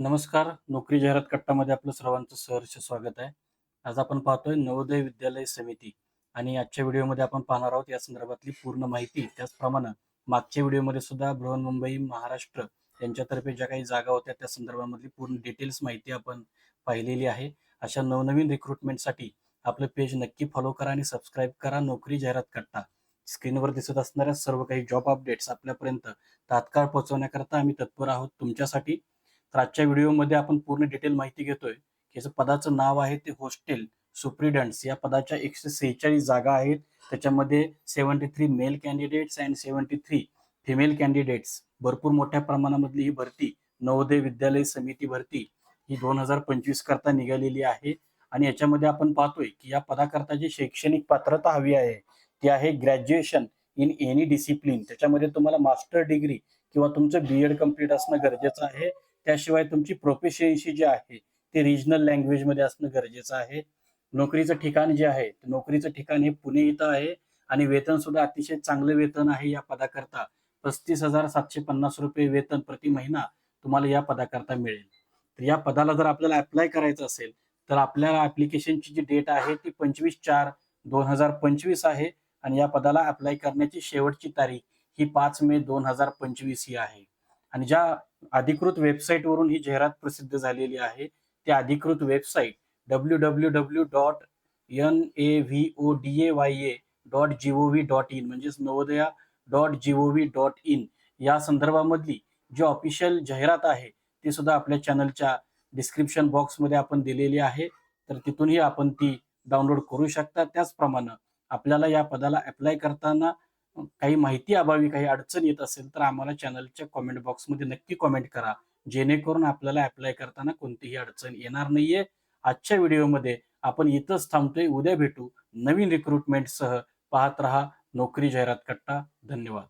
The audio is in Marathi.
नमस्कार. नोकरी जाहिरात कट्टामध्ये आपलं सर्वांचं सहर्ष स्वागत आहे. आज आपण पाहतोय नवोदय विद्यालय समिती आणि आजच्या व्हिडिओमध्ये आपण पाहणार आहोत या संदर्भातली पूर्ण माहिती. त्याचप्रमाणे मागच्या व्हिडिओमध्ये सुद्धा बृहन्मुंबई महाराष्ट्र यांच्यातर्फे ज्या काही जागा होत्या त्या संदर्भामधली पूर्ण डिटेल्स माहिती आपण पाहिलेली आहे. अशा नवनवीन रिक्रुटमेंटसाठी आपलं पेज नक्की फॉलो करा आणि सबस्क्राईब करा नोकरी जाहिरात कट्टा. स्क्रीनवर दिसत असणाऱ्या सर्व काही जॉब अपडेट्स आपल्यापर्यंत तात्काळ पोहोचवण्याकरता आम्ही तत्पर आहोत तुमच्यासाठी. तर आजच्या व्हिडिओमध्ये आपण पूर्ण डिटेल माहिती घेतोय की याचं पदाचं नाव आहे ते हॉस्टेल सुप्रिडन्स. या पदाच्या एकशे सेहेचाळीस जागा आहेत. त्याच्यामध्ये seventy three male candidates and seventy three female candidates. भरपूर मोठ्या प्रमाणामधली ही भरती नवोदय विद्यालय समिती भरती ही दोन हजार पंचवीस करता निघालेली आहे. आणि याच्यामध्ये आपण पाहतोय की या पदाकरता जी शैक्षणिक पात्रता हवी आहे ती आहे ग्रॅज्युएशन इन एनी डिसिप्लिन. त्याच्यामध्ये तुम्हाला मास्टर डिग्री किंवा तुमचं बी एड कंप्लीट असणं गरजेचं आहे. त्याशिवाय तुमची प्रोफेशन्सी जी आहे ते रिजनल लँग्वेजमध्ये असणं गरजेचं आहे. नोकरीचं ठिकाण जे आहे नोकरीचं ठिकाण हे पुणे इथं आहे. आणि वेतन सुद्धा अतिशय चांगलं वेतन आहे या पदाकरता. पस्तीस हजार सातशे पन्नास रुपये वेतन प्रति महिना तुम्हाला या पदाकरता मिळेल. तर या पदाला जर आपल्याला अप्लाय करायचं असेल तर आपल्याला ऍप्लिकेशनची जी डेट आहे ती पंचवीस चार दोन हजार पंचवीस आहे. आणि या पदाला अप्लाय करण्याची शेवटची तारीख ही पाच मे दोन हजार पंचवीस ही आहे. आणि ज्या अधिकृत वेबसाईटवरून ही जाहिरात प्रसिद्ध झालेली आहे त्या अधिकृत website W W W dot N A V O D A Y A dot G O V dot in म्हणजेच Navodaya dot G O V dot in या संदर्भामधली जी ऑफिशियल जाहिरात आहे ती सुद्धा आपल्या चॅनलच्या डिस्क्रिप्शन बॉक्समध्ये आपण दिलेली आहे. तर तिथूनही आपण ती डाउनलोड करू शकता. त्याचप्रमाणे आपल्याला या पदाला अप्लाय करताना काही माहिती अभावी काही अडचण येत असेल तर आम्हाला चॅनलच्या कॉमेंट बॉक्समध्ये नक्की कॉमेंट करा. जेणेकरून आपल्याला अप्लाय करताना कोणतीही अडचण येणार नाहीये. आजच्या व्हिडिओमध्ये आपण इथंच थांबतोय. उद्या भेटू नवीन रिक्रुटमेंटसह पाहत रहा नोकरी जाहिरात कट्टा. धन्यवाद.